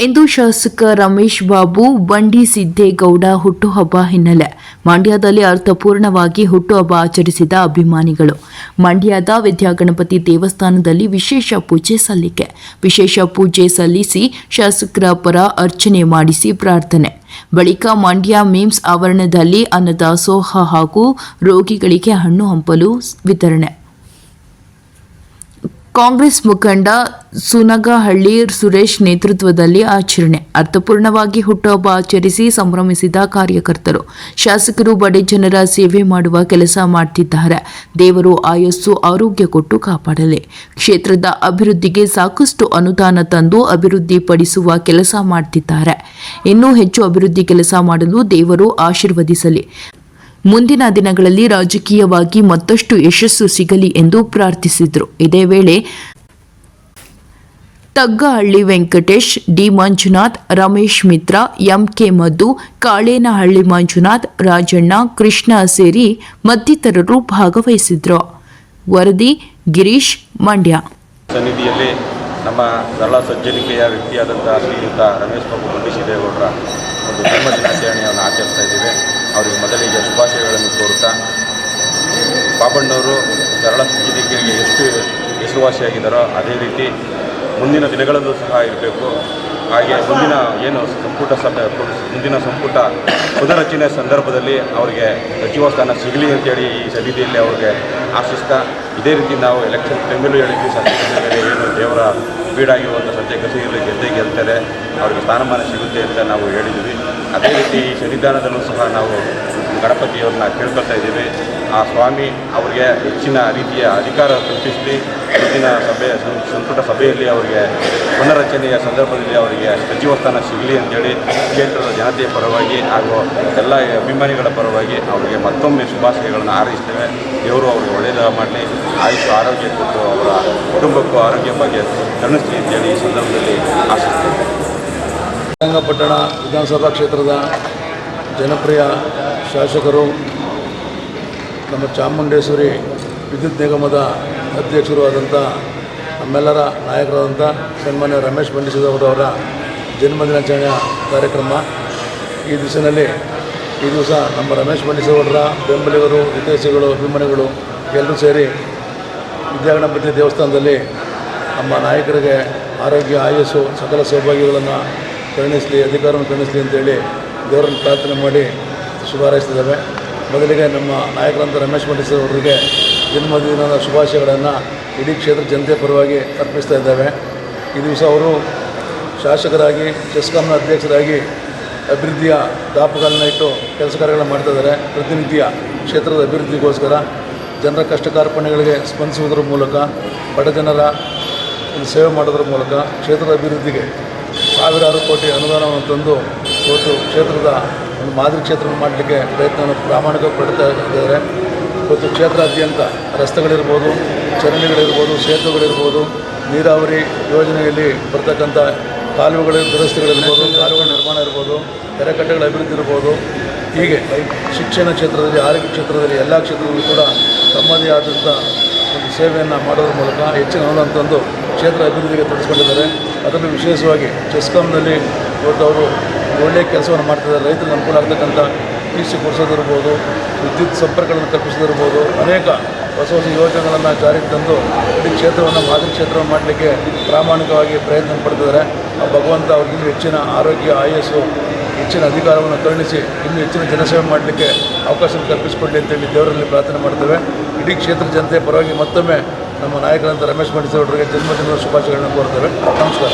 ಇಂದು ಶಾಸಕ ರಮೇಶ್ ಬಾಬು, ಬಂಡಿ ಸಿದ್ದೇಗೌಡ ಹುಟ್ಟುಹಬ್ಬ ಹಿನ್ನೆಲೆ. ಮಂಡ್ಯದಲ್ಲಿ ಅರ್ಥಪೂರ್ಣವಾಗಿ ಹುಟ್ಟುಹಬ್ಬ ಆಚರಿಸಿದ ಅಭಿಮಾನಿಗಳು. ಮಂಡ್ಯದ ವಿದ್ಯಾಗಣಪತಿ ದೇವಸ್ಥಾನದಲ್ಲಿ ವಿಶೇಷ ಪೂಜೆ ಸಲ್ಲಿಕೆ. ವಿಶೇಷ ಪೂಜೆ ಸಲ್ಲಿಸಿ ಶಾಸಕರ ಪರ ಅರ್ಚನೆ ಮಾಡಿಸಿ ಪ್ರಾರ್ಥನೆ. ಬಳಿಕ ಮಂಡ್ಯ ಮೀಮ್ಸ್ ಆವರಣದಲ್ಲಿ ಅನ್ನದಾಸೋಹ ಹಾಗೂ ರೋಗಿಗಳಿಗೆ ಹಣ್ಣು ಹಂಪಲು ವಿತರಣೆ. ಕಾಂಗ್ರೆಸ್ ಮುಖಂಡ ಸುನಗಹಳ್ಳಿ ಸುರೇಶ್ ನೇತೃತ್ವದಲ್ಲಿ ಆಚರಣೆ. ಅರ್ಥಪೂರ್ಣವಾಗಿ ಹುಟ್ಟುಹಬ್ಬ ಆಚರಿಸಿ ಸಂಭ್ರಮಿಸಿದ ಕಾರ್ಯಕರ್ತರು. ಶಾಸಕರು, ಬಡ ಜನರ ಸೇವೆ ಮಾಡುವ ಕೆಲಸ ಮಾಡ್ತಿದ್ದಾರೆ. ದೇವರು ಆಯಸ್ಸು, ಆರೋಗ್ಯ ಕೊಟ್ಟು ಕಾಪಾಡಲಿ. ಕ್ಷೇತ್ರದ ಅಭಿವೃದ್ಧಿಗೆ ಸಾಕಷ್ಟು ಅನುದಾನ ತಂದು ಅಭಿವೃದ್ಧಿಪಡಿಸುವ ಕೆಲಸ ಮಾಡ್ತಿದ್ದಾರೆ. ಇನ್ನೂ ಹೆಚ್ಚು ಅಭಿವೃದ್ಧಿ ಕೆಲಸ ಮಾಡಲು ದೇವರು ಆಶೀರ್ವದಿಸಲಿ. ಮುಂದಿನ ದಿನಗಳಲ್ಲಿ ರಾಜಕೀಯವಾಗಿ ಮತ್ತಷ್ಟು ಯಶಸ್ಸು ಸಿಗಲಿ ಎಂದು ಪ್ರಾರ್ಥಿಸಿದರು. ಇದೇ ವೇಳೆ ತಗ್ಗಹಳ್ಳಿ ವೆಂಕಟೇಶ್, ಡಿ ಮಂಜುನಾಥ್, ರಮೇಶ್ ಮಿತ್ರ ಎಂಕೆ ಮಧು ಕಾಳೇನಹಳ್ಳಿ ಮಂಜುನಾಥ್, ರಾಜಣ್ಣ, ಕೃಷ್ಣ ಸೇರಿ ಮತ್ತಿತರರು ಭಾಗವಹಿಸಿದ್ರು. ವರದಿ ಗಿರೀಶ್ ಮಂಡ್ಯ. ಸನ್ನಿಧಿಯಲ್ಲಿ ನಮ್ಮ ಸರಳ ಸಜ್ಜನಿಕೆಯ ವ್ಯಕ್ತಿಯಾದಂಥ ಶ್ರೀಯುತ ರಮೇಶ್ ಬಾಬು ಬಂಡಿಸಿದ್ದೇಗೌಡರ ಒಂದು ಜನ್ಮ ದಿನಾಚರಣೆಯನ್ನು ಆಚರಿಸ್ತಾ ಕೋರುತ್ತಾ ಬಾಬಣ್ಣವರು ಸರಳ ಸಜ್ಜನಿಕೆಗೆ ಎಷ್ಟು ಹೆಸರುವಾಸಿಯಾಗಿದ್ದಾರೋ ಅದೇ ರೀತಿ ಮುಂದಿನ ದಿನಗಳಲ್ಲೂ ಸಹ ಇರಬೇಕು. ಹಾಗೆ ಮುಂದಿನ ಏನು ಸಂಪುಟ ಸಭೆ, ಮುಂದಿನ ಸಂಪುಟ ಪುನರಚನೆ ಸಂದರ್ಭದಲ್ಲಿ ಅವರಿಗೆ ಸಚಿವ ಸ್ಥಾನ ಸಿಗಲಿ ಅಂತೇಳಿ ಈ ಸನ್ನಿಧಿಯಲ್ಲಿ ಅವ್ರಿಗೆ ಆಶಿಸ್ತಾ. ಇದೇ ರೀತಿ ನಾವು ಎಲೆಕ್ಷನ್ ಟೈಮಲ್ಲೂ ಹೇಳಿದ್ವಿ ಸತ್ಯ ಏನು ದೇವರ ಬೀಡಾಗಿರುವಂಥ ಸತ್ಯ ಕಸಿಯಲ್ಲಿ ಗೆದ್ದೇ ಗೆಲ್ತಾರೆ, ಅವರಿಗೆ ಸ್ಥಾನಮಾನ ಸಿಗುತ್ತೆ ಅಂತ ನಾವು ಹೇಳಿದ್ವಿ. ಅದೇ ರೀತಿ ಈ ಸನ್ನಿಧಾನದಲ್ಲೂ ಸಹ ನಾವು ಗಣಪತಿಯವ್ರನ್ನ ಕೇಳ್ಕೊಳ್ತಾ ಇದ್ದೀವಿ. ಆ ಸ್ವಾಮಿ ಅವರಿಗೆ ಹೆಚ್ಚಿನ ರೀತಿಯ ಅಧಿಕಾರ ಸೃಷ್ಟಿಸಲಿ ಹೆಚ್ಚಿನ ಸಭೆ ಸಂಪುಟ ಸಭೆಯಲ್ಲಿ ಅವರಿಗೆ ಪುನರಚನೆಯ ಸಂದರ್ಭದಲ್ಲಿ ಅವರಿಗೆ ಸಚಿವ ಸ್ಥಾನ ಸಿಗಲಿ ಅಂತೇಳಿ ಕ್ಷೇತ್ರದ ಜನತೆಯ ಪರವಾಗಿ ಹಾಗೂ ಎಲ್ಲ ಅಭಿಮಾನಿಗಳ ಪರವಾಗಿ ಅವರಿಗೆ ಮತ್ತೊಮ್ಮೆ ಶುಭಾಶಯಗಳನ್ನು ಹಾರೈಸ್ತೇವೆ. ದೇವರು ಅವರಿಗೆ ಒಳ್ಳೆಯದ ಮಾಡಲಿ. ಆಯುಷ್, ಆರೋಗ್ಯ ಕೊಟ್ಟು ಅವರ ಕುಟುಂಬಕ್ಕೂ ಆರೋಗ್ಯ ಬಗ್ಗೆ ಕರುಣಿಸಲಿ ಅಂತೇಳಿ ಈ ಸಂದರ್ಭದಲ್ಲಿ ಆಶಿಸ್ತೇವೆ ಶ್ರೀರಂಗಪಟ್ಟಣ ವಿಧಾನಸಭಾ ಕ್ಷೇತ್ರದ ಜನಪ್ರಿಯ ಶಾಸಕರು ನಮ್ಮ ಚಾಮುಂಡೇಶ್ವರಿ ವಿದ್ಯುತ್ ನಿಗಮದ ಅಧ್ಯಕ್ಷರು ಆದಂಥ ನಮ್ಮೆಲ್ಲರ ನಾಯಕರಾದಂಥ ಸನ್ಮಾನ್ಯ ರಮೇಶ್ ಬಂಡಿಸಿದವರವರ ಜನ್ಮದಿನಾಚರಣೆಯ ಕಾರ್ಯಕ್ರಮ. ಈ ದಿವಸದಲ್ಲಿ ಈ ದಿವಸ ನಮ್ಮ ರಮೇಶ್ ಬಂಡಿಸಿದವರ ಬೆಂಬಲಿಗರು, ಹಿತೈಷಿಗಳು, ಅಭಿಮಾನಿಗಳು ಎಲ್ಲರೂ ಸೇರಿ ವಿದ್ಯಾಗಣಪತಿ ದೇವಸ್ಥಾನದಲ್ಲಿ ನಮ್ಮ ನಾಯಕರಿಗೆ ಆರೋಗ್ಯ, ಆಯಸ್ಸು, ಸಕಲ ಸೌಭಾಗ್ಯಗಳನ್ನು ಕರುಣಿಸಲಿ, ಅಧಿಕಾರವನ್ನು ಕರುಣಿಸಲಿ ಅಂತೇಳಿ ದೇವರನ್ನು ಪ್ರಾರ್ಥನೆ ಮಾಡಿ ಶುಭ ಹಾರೈಸ್ತಿದ್ದೇವೆ ಮೊದಲಿಗೆ ನಮ್ಮ ನಾಯಕರಂತ ರಮೇಶ್ ಮಂಡಿಸರ್ ಅವರಿಗೆ ಜನ್ಮದಿನದ ಶುಭಾಶಯಗಳನ್ನು ಇಡೀ ಕ್ಷೇತ್ರ ಜನತೆ ಪರವಾಗಿ ಅರ್ಪಿಸ್ತಾ ಇದ್ದೇವೆ. ಈ ದಿವಸ ಅವರು ಶಾಸಕರಾಗಿ ಚೆಸ್ಕಾಂನ ಅಧ್ಯಕ್ಷರಾಗಿ ಅಭಿವೃದ್ಧಿಯ ದಾಪುಗಳನ್ನ ಇಟ್ಟು ಕೆಲಸ ಕಾರ್ಯಗಳನ್ನು ಮಾಡ್ತಾ ಇದ್ದಾರೆ. ಪ್ರತಿನಿತ್ಯ ಕ್ಷೇತ್ರದ ಅಭಿವೃದ್ಧಿಗೋಸ್ಕರ ಜನರ ಕಷ್ಟ ಕಾರ್ಪಣ್ಯಗಳಿಗೆ ಸ್ಪಂದಿಸುವುದರ ಮೂಲಕ, ಬಡ ಜನರ ಸೇವೆ ಮಾಡೋದ್ರ ಮೂಲಕ ಕ್ಷೇತ್ರದ ಅಭಿವೃದ್ಧಿಗೆ ಸಾವಿರಾರು ಕೋಟಿ ಅನುದಾನವನ್ನು ತಂದು ಇವತ್ತು ಕ್ಷೇತ್ರದ ಒಂದು ಮಾದರಿ ಕ್ಷೇತ್ರವನ್ನು ಮಾಡಲಿಕ್ಕೆ ಪ್ರಯತ್ನವನ್ನು ಪ್ರಾಮಾಣಿಕ ಪಡ್ತಾ ಇದ್ದಾರೆ. ಇವತ್ತು ಕ್ಷೇತ್ರಾದ್ಯಂತ ರಸ್ತೆಗಳಿರ್ಬೋದು, ಚರಂಡಿಗಳಿರ್ಬೋದು, ಸೇತುವೆಗಳಿರ್ಬೋದು, ನೀರಾವರಿ ಯೋಜನೆಯಲ್ಲಿ ಬರ್ತಕ್ಕಂಥ ಕಾಲುವೆಗಳ, ದುರಸ್ತಿಗಳಿರ್ಬೋದು ಕಾಲುವೆಗಳ ನಿರ್ಮಾಣ ಇರ್ಬೋದು ಕೆರೆಕಟ್ಟೆಗಳ ಅಭಿವೃದ್ಧಿ ಇರ್ಬೋದು. ಹೀಗೆ ಶಿಕ್ಷಣ ಕ್ಷೇತ್ರದಲ್ಲಿ, ಆರೋಗ್ಯ ಕ್ಷೇತ್ರದಲ್ಲಿ ಎಲ್ಲ ಕ್ಷೇತ್ರದಲ್ಲೂ ಕೂಡ ತಮ್ಮದೇ ಆದಂಥ ಒಂದು ಸೇವೆಯನ್ನು ಮಾಡೋದ್ರ ಮೂಲಕ ಹೆಚ್ಚಿನ ಅನುದಾನ ತಂದು ಕ್ಷೇತ್ರ ಅಭಿವೃದ್ಧಿಗೆ ತೊಡಗಿಸ್ಕೊಂಡಿದ್ದಾರೆ. ಅದರಲ್ಲೂ ವಿಶೇಷವಾಗಿ ಚೆಸ್ಕಾಂನಲ್ಲಿ ಇವತ್ತು ಅವರು ಒಳ್ಳೆಯ ಕೆಲಸವನ್ನು ಮಾಡ್ತಿದ್ದಾರೆ. ರೈತರಿಗೆ ಅನುಕೂಲ ಆಗ್ತಕ್ಕಂಥ ಕೃಷಿ ಕೊಡಿಸೋದಿರ್ಬೋದು, ವಿದ್ಯುತ್ ಸಂಪರ್ಕಗಳನ್ನು ಕಲ್ಪಿಸೋದಿರ್ಬೋದು, ಅನೇಕ ಹೊಸ ಹೊಸ ಯೋಜನೆಗಳನ್ನು ಜಾರಿಗೆ ತಂದು ಇಡೀ ಕ್ಷೇತ್ರವನ್ನು ಮಾದರಿ ಕ್ಷೇತ್ರವನ್ನು ಮಾಡಲಿಕ್ಕೆ ಪ್ರಾಮಾಣಿಕವಾಗಿ ಪ್ರಯತ್ನ ಪಡ್ತಿದ್ದಾರೆ. ಆ ಭಗವಂತ ಅವ್ರಿಗಿನ್ನೂ ಹೆಚ್ಚಿನ ಆರೋಗ್ಯ, ಆಯಸ್ಸು, ಹೆಚ್ಚಿನ ಅಧಿಕಾರವನ್ನು ಕರುಣಿಸಿ ಇನ್ನೂ ಹೆಚ್ಚಿನ ಜನಸೇವೆ ಮಾಡಲಿಕ್ಕೆ ಅವಕಾಶ ಕಲ್ಪಿಸಿಕೊಡಲಿ ಅಂತೇಳಿ ದೇವರಲ್ಲಿ ಪ್ರಾರ್ಥನೆ ಮಾಡ್ತೇವೆ. ಇಡೀ ಕ್ಷೇತ್ರ ಜನತೆ ಪರವಾಗಿ ಮತ್ತೊಮ್ಮೆ ನಮ್ಮ ನಾಯಕರಂತ ರಮೇಶ್ ಮಂಡಿಸೋಡ್ರಿಗೆ ಜನ್ಮದಿನದ ಶುಭಾಶಯಗಳನ್ನು ಕೋರ್ತೇವೆ. ನಮಸ್ಕಾರ.